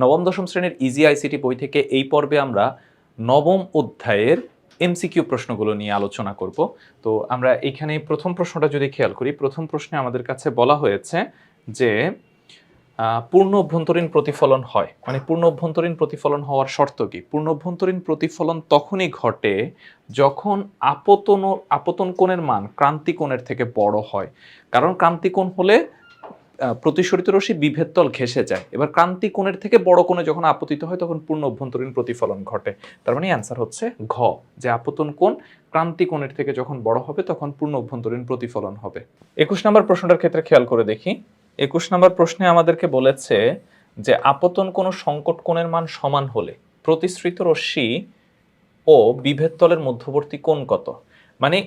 নবম, দশম শ্রেণির ইজি আইসিটি বই থেকে এই পর্বে আমরা নবম অধ্যায়ের এমসিকিউ প্রশ্নগুলো নিয়ে আলোচনা করব। তো আমরা এখানে প্রথম প্রশ্নটা যদি খেয়াল করি, প্রথম প্রশ্নে আমাদের কাছে বলা হয়েছে যে পূর্ণ অভ্যন্তরীণ প্রতিফলন হয়। মানে পূর্ণ অভ্যন্তরীণ প্রতিফলন হওয়ার শর্ত কি? পূর্ণ অভ্যন্তরীণ প্রতিফলন তখনই ঘটে যখন আপতন আপতন কোণের মান ক্রান্তিকোণের থেকে বড় হয়। কারণ ক্রান্তিকোণ হলে প্রতিসরিত রশ্মি বিভেদ তল ঘেসে যায়। এবার ক্রান্তি কোণের থেকে বড় কোণে যখন আপতিত হয়, তখন পূর্ণ অভ্যন্তরীণ প্রতিফলন ঘটে। তার মানে অ্যান্সার হচ্ছে ঘ, যে আপতন কোণ ক্রান্তি কোণের থেকে যখন বড় হবে, তখন পূর্ণ অভ্যন্তরীণ প্রতিফলন হবে। একুশ নম্বর প্রশ্নটার ক্ষেত্রে খেয়াল করে দেখি। একুশ নম্বর প্রশ্নে আমাদেরকে বলেছে যে আপতন কোন সংকট কোণের মান সমান হলে প্রতিশ্রিত রশ্মি ও বিভেদ তলের মধ্যবর্তী কোণ কত? মানে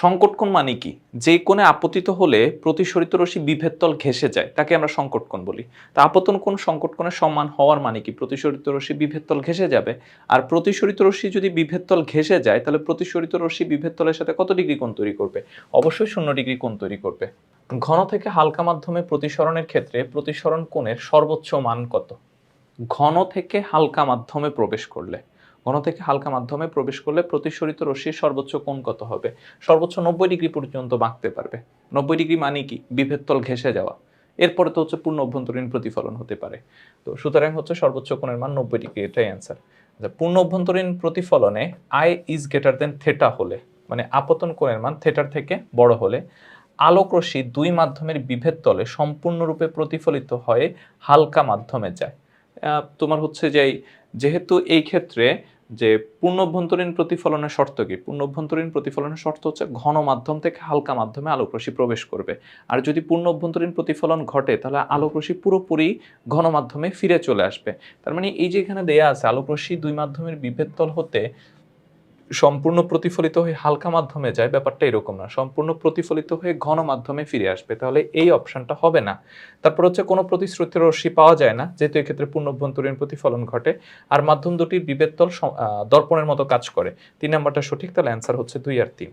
সংকট কোণ মানে কি? যে কোণে আপতিত হলে প্রতিসরিত রশ্মি বিভেদ তল ঘেসে যায়, তাকে আমরা সংকট কোণ বলি। তা আপতন কোণ সংকট কোণের সমান হওয়ার মানে কি? প্রতিসরিত রশ্মি বিভেদ তল ঘেসে যাবে। আর প্রতিসরিত রশ্মি যদি বিভেদ তল ঘেসে যায়, তাহলে প্রতিসরিত রশ্মি বিভেদ তলের সাথে কত ডিগ্রি কোণ তৈরি করবে? অবশ্যই শূন্য ডিগ্রি কোণ তৈরি করবে। ঘন থেকে হালকা মাধ্যমে প্রতিসরণের ক্ষেত্রে প্রতিসরণ কোণের সর্বোচ্চ মান কত? ঘন থেকে হালকা মাধ্যমে প্রবেশ করলে। ঘন থেকে হালকা মাধ্যমে প্রবেশ করলে প্রতিসরিত রশ্মির সর্বোচ্চ কোণ কত হবে? সর্বোচ্চ নব্বই ডিগ্রি পর্যন্ত বাঁকতে পারবে। নব্বই ডিগ্রি মানে কি? বিভেদ তল ঘেসে যাওয়া। এরপরে তো হচ্ছে পূর্ণ অভ্যন্তরীণ প্রতিফলন হতে পারে। তো সুতরাং হচ্ছে সর্বোচ্চ কোণের মান নব্বই ডিগ্রি, এটাই অ্যান্সার পূর্ণ অভ্যন্তরীণ প্রতিফলনে I is greater than theta হলে মানে আপতন কোণের মান থেটার থেকে বড় হলে, আলোক রশ্মি দুই মাধ্যমের বিভেদ তলে সম্পূর্ণরূপে প্রতিফলিত হয়ে হালকা মাধ্যমে যায়। তোমার হচ্ছে যে যেহেতু এই ক্ষেত্রে যে পূর্ণ অভ্যন্তরীণ প্রতিফলনের শর্ত কি? পূর্ণ অভ্যন্তরীণ প্রতিফলনের শর্ত হচ্ছে ঘন মাধ্যম থেকে হালকা মাধ্যমে আলোক রশ্মি প্রবেশ করবে। আর যদি পূর্ণ অভ্যন্তরীণ প্রতিফলন ঘটে, তাহলে আলোক রশ্মি পুরোপুরি ঘন মাধ্যমে ফিরে চলে আসবে। তার মানে এই যে এখানে দেয়া আছে আলোক রশ্মি দুই মাধ্যমের বিভেদ তল হতে সম্পূর্ণ প্রতিফলিত হয়ে হালকা মাধ্যমে যায়, ব্যাপারটা এরকম না। সম্পূর্ণ প্রতিফলিত হয়ে ঘন মাধ্যমে ফিরে আসবে। তাহলে এই অপশনটা হবে না। তারপর হচ্ছে কোনো প্রতিশ্রুতি রশ্মি পাওয়া যায় না, যেহেতু এক্ষেত্রে পূর্ণ অভ্যন্তরীণ প্রতিফলন ঘটে। আর মাধ্যম দুটির সম- দর্পণের মতো কাজ করে। তিন নাম্বারটা সঠিক, তাহলে অ্যান্সার হচ্ছে দুই আর তিন।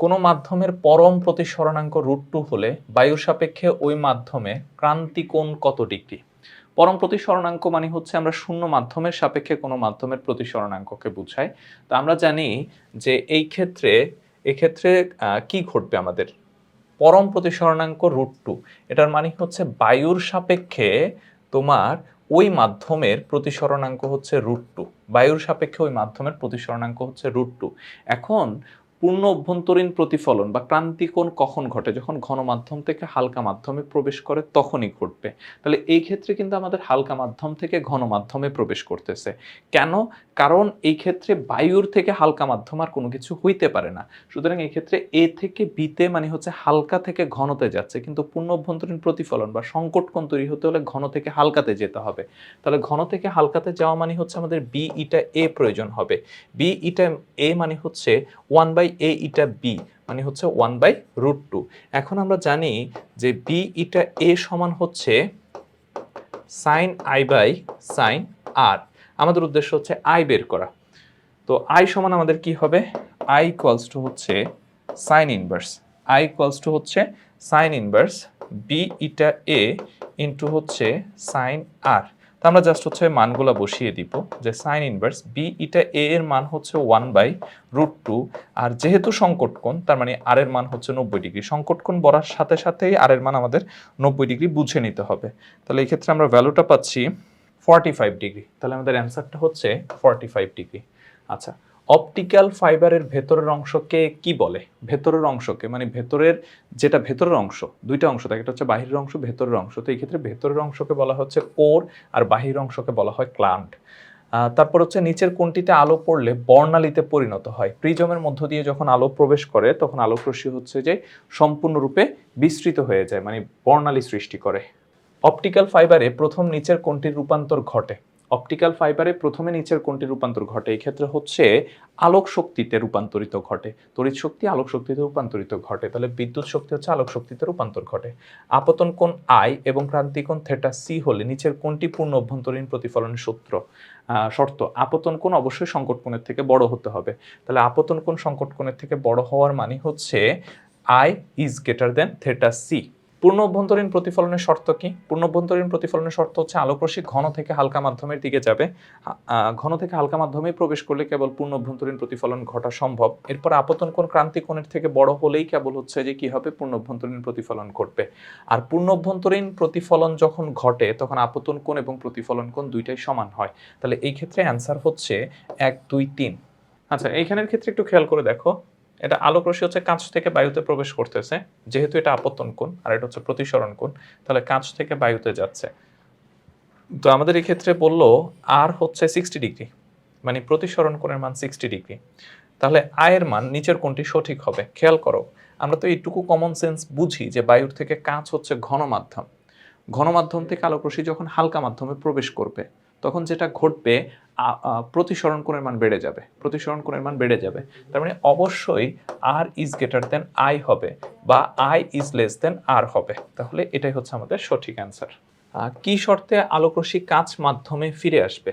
কোনো মাধ্যমের পরম প্রতিসরণাঙ্ক রুট টু হলে বায়ুর সাপেক্ষে ওই মাধ্যমে ক্রান্তি কোণ কত ডিগ্রি? পরম প্রতিসরণাঙ্ক মানে হচ্ছে আমরা শূন্য মাধ্যমের সাপেক্ষে কোনো মাধ্যমের প্রতিসরণাঙ্ককে বুঝাই। তো আমরা জানি যে এই ক্ষেত্রে এক্ষেত্রে কি ঘটবে আমাদের? পরম প্রতিসরণাঙ্ক রুট টু এটার মানে হচ্ছে বায়ুর সাপেক্ষে তোমার ওই মাধ্যমের প্রতিসরণাঙ্ক হচ্ছে রুট টু বায়ুর সাপেক্ষে ওই মাধ্যমের প্রতিসরণাঙ্ক হচ্ছে রুট টু এখন পূর্ণ অভ্যন্তরীণ প্রতিফলন বা ক্রান্তিকোণ কখন ঘটে? যখন ঘন মাধ্যম থেকে হালকা মাধ্যমে প্রবেশ করে, তখনই ঘটবে। তাহলে এই ক্ষেত্রে কিন্তু আমাদের হালকা মাধ্যম থেকে ঘন মাধ্যমে প্রবেশ করতেছে। কেন? কারণ এই ক্ষেত্রে বায়ুর থেকে হালকা মাধ্যম আর কোনো কিছু হইতে পারে না। সুতরাং এই ক্ষেত্রে এ থেকে বিতে মানে হচ্ছে হালকা থেকে ঘনতে যাচ্ছে। কিন্তু পূর্ণ অভ্যন্তরীণ প্রতিফলন বা সংকট কোণ তৈরি হতে হলে ঘন থেকে হালকাতে যেতে হবে। তাহলে ঘন থেকে হালকাতে যাওয়া মানে হচ্ছে আমাদের বি ইটা এ প্রয়োজন হবে। বি ইটা এ মানে হচ্ছে one by A eta B মানে হচ্ছে ওয়ান বাই রুট টু এখন আমরা জানি যে বি ইটা এ সমান হচ্ছে sine I by sine R আমাদের উদ্দেশ্য হচ্ছে আই বের করা। তো আই সমান আমাদের কি হবে? আই ইকুয়ালস টু হচ্ছে sine inverse I equals to হচ্ছে sine inverse B eta A into হচ্ছে সাইন আর তো আমরা জাস্ট হচ্ছে মানগুলো বসিয়ে দিব, যে sine inverse B eta A এর মান হচ্ছে ওয়ান বাই রুট টু আর যেহেতু সংকট কোণ, তার মানে আর এর মান হচ্ছে নব্বই ডিগ্রি। সংকট কোণ বলার সাথে সাথেই আর এর মান আমাদের নব্বই ডিগ্রি বুঝে নিতে হবে। তাহলে এই ক্ষেত্রে আমরা ভ্যালুটা পাচ্ছি ফর্টি ফাইভ ডিগ্রি। তাহলে আমাদের অ্যান্সারটা হচ্ছে ফর্টি ফাইভ ডিগ্রি। আচ্ছা অপটিক্যাল ফাইবারের ভেতরের অংশকে কি বলে? ভেতরের অংশকে মানে ভেতরের যেটা ভেতরের অংশ, দুইটা অংশ থাকে, একটা হচ্ছে বাহিরের অংশ, ভেতরের অংশ। তো এই ক্ষেত্রে ভেতরের অংশকে বলা হচ্ছে কোর আর বাহির অংশকে বলা হয় ক্লান্ট তারপর হচ্ছে নিচের কোনটিতে আলো পড়লে বর্ণালীতে পরিণত হয়। প্রিজমের মধ্য দিয়ে যখন আলো প্রবেশ করে, তখন আলোক রশ্মি হচ্ছে যে সম্পূর্ণরূপে বিস্তৃত হয়ে যায় মানে বর্ণালী সৃষ্টি করে। অপটিক্যাল ফাইবারে প্রথম নিচের কোনটির রূপান্তর ঘটে? অপটিক্যাল ফাইবারে প্রথমে নিচের কোনটি রূপান্তর ঘটে। এই ক্ষেত্রে হচ্ছে আলোক শক্তিতে রূপান্তরিত ঘটে। তড়িৎ শক্তি আলোক শক্তিতে রূপান্তরিত ঘটে। তাহলে বিদ্যুৎ শক্তি হচ্ছে আলোক শক্তিতে রূপান্তর ঘটে। আপতন কোণ আই এবং ক্রান্তি কোণ থেটা সি হলে নিচের কোনটি পূর্ণ অভ্যন্তরীণ প্রতিফলনের সূত্র শর্ত। আপতন কোণ অবশ্যই সংকট কোণের থেকে বড় হতে হবে। তাহলে আপতন কোণ সংকট কোণের থেকে বড় হওয়ার মানে হচ্ছে I is greater than theta C পূর্ণ অভ্যন্তরীণ প্রতিফলনের শর্ত কি? পূর্ণ অভ্যন্তরীণ প্রতিফলনের শর্ত হচ্ছে আলোকরশ্মি ঘন থেকে হালকা মাধ্যমের দিকে যাবে। ঘন থেকে হালকা মাধ্যমে প্রবেশ করলে কেবল পূর্ণ অভ্যন্তরীণ প্রতিফলন ঘটা সম্ভব। এরপর আপতন কোণ ক্রান্তি কোণের থেকে বড় হলেই কেবল হচ্ছে যে কি হবে? পূর্ণ অভ্যন্তরীণ প্রতিফলন ঘটবে। আর পূর্ণ অভ্যন্তরীণ প্রতিফলন যখন ঘটে, তখন আপতন কোণ এবং প্রতিফলন কোণ দুইটাই সমান হয়। তাহলে এই ক্ষেত্রে অ্যান্সার হচ্ছে এক, দুই, তিন। আচ্ছা এইখানের ক্ষেত্রে একটু খেয়াল করে দেখো। এটা আলোক রশ্মি হচ্ছে কাঁচ থেকে বায়ুতে প্রবেশ করতেছে। যেহেতু এটা আপত্তন কোণ আর এটা হচ্ছে প্রতিসরণ কোণ, তাহলে কাঁচ থেকে বায়ুতে যাচ্ছে। তো আমাদের এই ক্ষেত্রে বলল আর হচ্ছে সিক্সটি ডিগ্রি মানে প্রতিসরণ কোণের মান সিক্সটি ডিগ্রি। তাহলে আয়ের মান নিচের কোণটি সঠিক হবে। খেয়াল করো, আমরা তো এইটুকু কমন সেন্স বুঝি যে বায়ুর থেকে কাঁচ হচ্ছে ঘন মাধ্যম ঘন মাধ্যম থেকে আলোক রশ্মি যখন হালকা মাধ্যমে প্রবেশ করবে, তখন যেটা ঘটবে প্রতিসরণ কোণের মান বেড়ে যাবে, প্রতিসরণ কোণের মান বেড়ে যাবে। তার মানে অবশ্যই R is greater than I হবে বা I is less than R হবে। তাহলে এটাই হচ্ছে আমাদের সঠিক অ্যান্সার কি শর্তে আলোকরশ্মি কাঁচ মাধ্যমে ফিরে আসবে?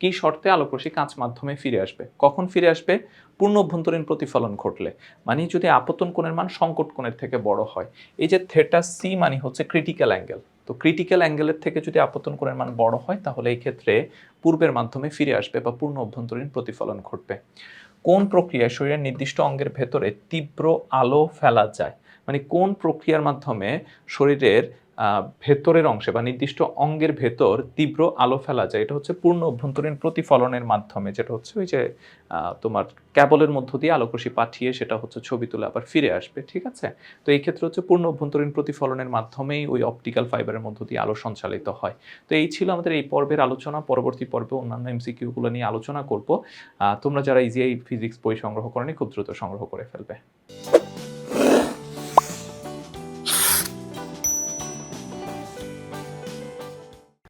কি শর্তে আলোকরশ্মি কাঁচ মাধ্যমে ফিরে আসবে? কখন ফিরে আসবে? পূর্ণ অভ্যন্তরীণ প্রতিফলন ঘটলে। মানে যদি আপতন কোণের মান সংকট কোণের থেকে বড় হয়। এই যে থেটা সি মানে হচ্ছে ক্রিটিক্যাল অ্যাঙ্গেল তো ক্রিটিক্যাল অ্যাঙ্গেলের থেকে যদি আপতন কোণের মান বড় হয়, তাহলে এই ক্ষেত্রে পূর্বের মাধ্যমে ফিরে আসবে বা পূর্ণ অভ্যন্তরীণ প্রতিফলন ঘটবে। কোন প্রক্রিয়ায় শরীরের নির্দিষ্ট অঙ্গের ভেতরে তীব্র আলো ফেলা যায়? মানে কোন প্রক্রিয়ার মাধ্যমে শরীরের ভেতরের অংশে বা নির্দিষ্ট অঙ্গের ভেতর তীব্র আলো ফেলা যায়। এটা হচ্ছে পূর্ণ অভ্যন্তরীণ প্রতিফলনের মাধ্যমে। যেটা হচ্ছে ওই যে তোমার ক্যাবলের মধ্য দিয়ে আলোকরশ্মি পাঠিয়ে সেটা হচ্ছে ছবি তুলে আবার ফিরে আসবে, ঠিক আছে? তো এই ক্ষেত্রে হচ্ছে পূর্ণ অভ্যন্তরীণ প্রতিফলনের মাধ্যমেই ওই অপটিক্যাল ফাইবারের মধ্য দিয়ে আলো সঞ্চালিত হয়। তো এই ছিল আমাদের এই পর্বের আলোচনা। পরবর্তী পর্বে অন্যান্য এমসিকিউগুলো নিয়ে আলোচনা করব। তোমরা যারা ইজিআই ফিজিক্স বই সংগ্রহ করেনি, খুব দ্রুত সংগ্রহ করে ফেলবে।